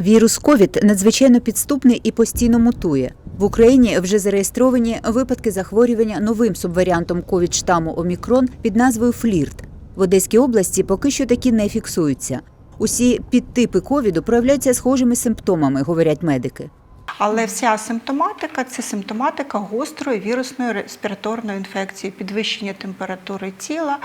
Вірус ковід надзвичайно підступний і постійно мутує. В Україні вже зареєстровані випадки захворювання новим субваріантом ковід штаму Омікрон під назвою Флірт. В Одеській області поки що такі не фіксуються. Усі підтипи ковіду проявляються схожими симптомами, говорять медики. Але вся симптоматика це симптоматика гострої вірусної респіраторної інфекції, підвищення температури тіла,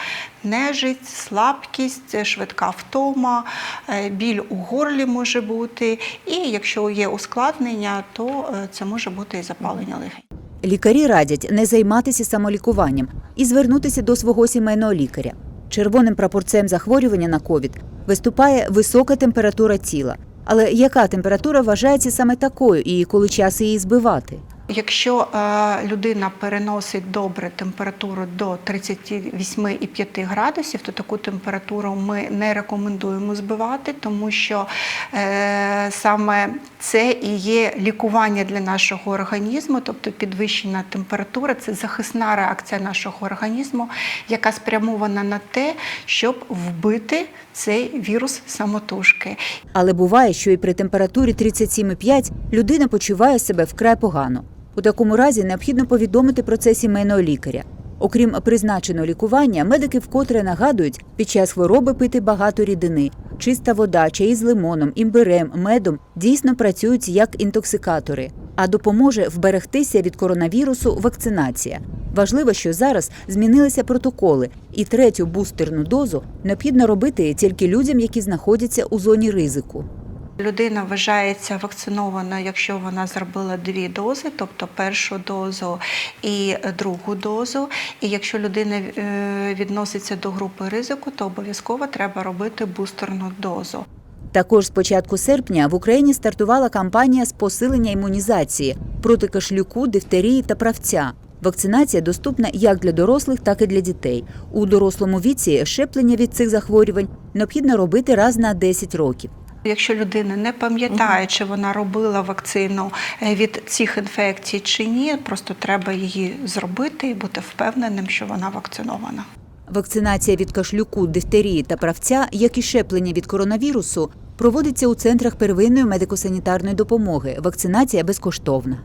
нежить, слабкість, швидка втома, е, біль у горлі може бути. І якщо є ускладнення, то е, це може бути і запалення легень. Лікарі радять не займатися самолікуванням і звернутися до свого сімейного лікаря. Червоним прапорцем захворювання на ковід виступає висока температура тіла. Але яка температура вважається саме такою і коли час її збивати? Якщо е, людина переносить добре температуру до 38,5 градусів, то таку температуру ми не рекомендуємо збивати, тому що е, саме це і є лікування для нашого організму, тобто підвищена температура це захисна реакція нашого організму, яка спрямована на те, щоб вбити цей вірус самотужки. Але буває, що і при температурі 37,5 людина почуває себе вкрай погано. У такому разі необхідно повідомити про це сімейного лікаря. Окрім призначеного лікування, медики вкотре нагадують під час хвороби пити багато рідини. Чиста вода, чаї з лимоном, імбирем, медом дійсно працюють як інтоксикатори, а допоможе вберегтися від коронавірусу вакцинація. Важливо, що зараз змінилися протоколи, і третю бустерну дозу необхідно робити тільки людям, які знаходяться у зоні ризику. Людина вважається вакцинованою, якщо вона зробила дві дози, тобто першу дозу і другу дозу. І якщо людина е, відноситься до групи ризику, то обов'язково треба робити бустерну дозу. Також з початку серпня в Україні стартувала кампанія з посилення імунізації проти кашлюку, дифтерії та правця. Вакцинація доступна як для дорослих, так і для дітей. У дорослому віці щеплення від цих захворювань необхідно робити раз на 10 років. Якщо людина не пам'ятає, чи вона робила вакцину е, від цих інфекцій чи ні, просто треба її зробити і бути впевненим, що вона вакцинована. Вакцинація від кашлюку, дифтерії та правця, як і щеплення від коронавірусу, проводиться у центрах первинної медико-санітарної допомоги. Вакцинація безкоштовна.